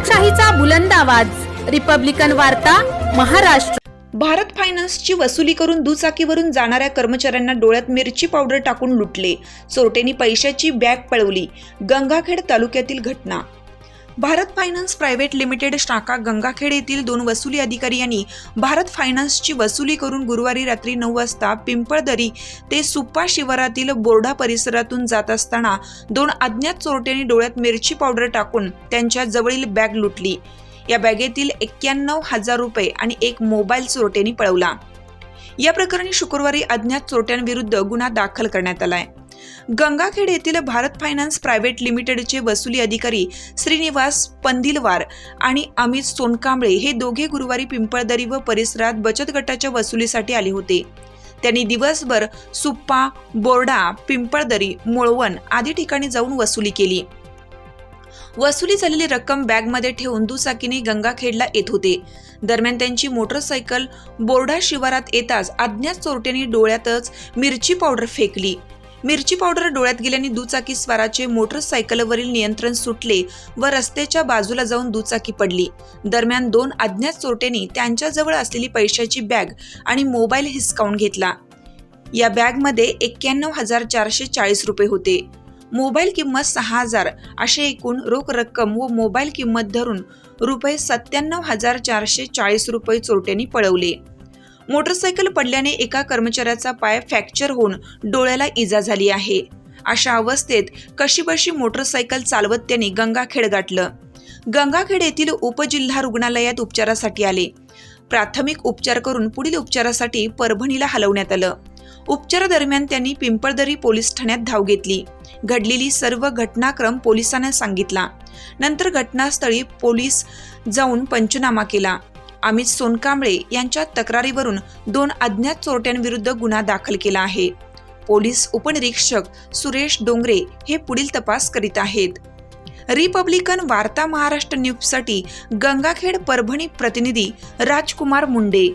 लोकशाहीचा बुलंद आवाज. रिपब्लिकन वार्ता महाराष्ट्र. भारत फायनान्सची वसुली करून दुचाकीवरून जाणाऱ्या कर्मचाऱ्यांना डोळ्यात मिरची पावडर टाकून लुटले. चोरटेनी पैशाची बॅग पळवली. गंगाखेड तालुक्यातील घटना. भारत फायनान्स प्रायव्हेट लिमिटेड शाखा गंगाखेड येथील दोन वसुली अधिकारी यांनी भारत फायनान्सची वसुली करून गुरुवारी रात्री नऊ वाजता पिंपळदरी ते सुप्पा शिवारातील बोर्डा परिसरातून जात असताना दोन अज्ञात चोरट्यांनी डोळ्यात मिरची पावडर टाकून त्यांच्या जवळील बॅग लुटली. या बॅगेतील एक्क्याण्णव हजार रुपये आणि एक मोबाईल चोरट्यांनी पळवला. या प्रकरणी शुक्रवारी अज्ञात चोरट्यांविरुद्ध गुन्हा दाखल करण्यात आलाय. गंगाखेड येथील भारत फायनान्स प्रायव्हेट लिमिटेडचे वसुली अधिकारी श्रीनिवास पंदिलवार आणि अमित सोनकांबळे हे दोघे गुरुवारी पिंपळदरी व परिसरात बचत गटाच्या वसुलीसाठी आले होते. त्यांनी दिवसभर सुप्पा बोर्डा पिंपळदरी मुळवण आदी ठिकाणी जाऊन वसुली केली. वसुली झालेली रक्कम बॅगमध्ये ठेवून दुचाकीने गंगाखेडला येत होते. दरम्यान त्यांची मोटरसायकल बोर्डा शिवारात येताच अज्ञात चोरट्यांनी डोळ्यातच मिरची पावडर फेकली. मिरची पावडर डोळ्यात गेल्याने दुचाकी स्वाराचे मोटरसायकलवरील नियंत्रण सुटले व रस्त्याच्या बाजूला जाऊन दुचाकी पडली. दरम्यान दोन अज्ञात चोरट्यांनी त्यांच्याजवळ असलेली पैशाची बॅग आणि मोबाईल हिसकावून घेतला. या बॅगमध्ये एक्क्याण्णव हजार चारशे चाळीस रुपये होते. मोबाईल किंमत सहा हजार असे एकूण रोख रक्कम व मोबाईल किंमत धरून रुपये सत्त्याण्णव हजार चारशे चाळीस रुपये चोरट्यांनी पळवले. मोटरसायकल पडल्याने एका कर्मचाऱ्याचा पाय फ्रॅक्चर होऊन डोळ्याला इजा झाली आहे. अशा अवस्थेत कशीबशी मोटरसायकल चालवत त्यांनी गंगाखेड गाठलं? गंगाखेड येथील उपजिल्हा रुग्णालयात उपचारासाठी आले. प्राथमिक उपचार करून पुढील उपचारासाठी परभणीला हलवण्यात आलं. उपचारादरम्यान त्यांनी पिंपळदरी पोलीस ठाण्यात धाव घेतली. घडलेली सर्व घटनाक्रम पोलिसांना सांगितला. नंतर घटनास्थळी पोलीस जाऊन पंचनामा केला. अमित सोनकांबळे यांच्या तक्रारीवरून दोन अज्ञात चोरट्यांविरुद्ध गुन्हा दाखल केला आहे. पोलीस उपनिरीक्षक सुरेश डोंगरे हे पुढील तपास करीत आहेत. रिपब्लिकन वार्ता महाराष्ट्र न्यूजसाठी गंगाखेड परभणी प्रतिनिधी राजकुमार मुंडे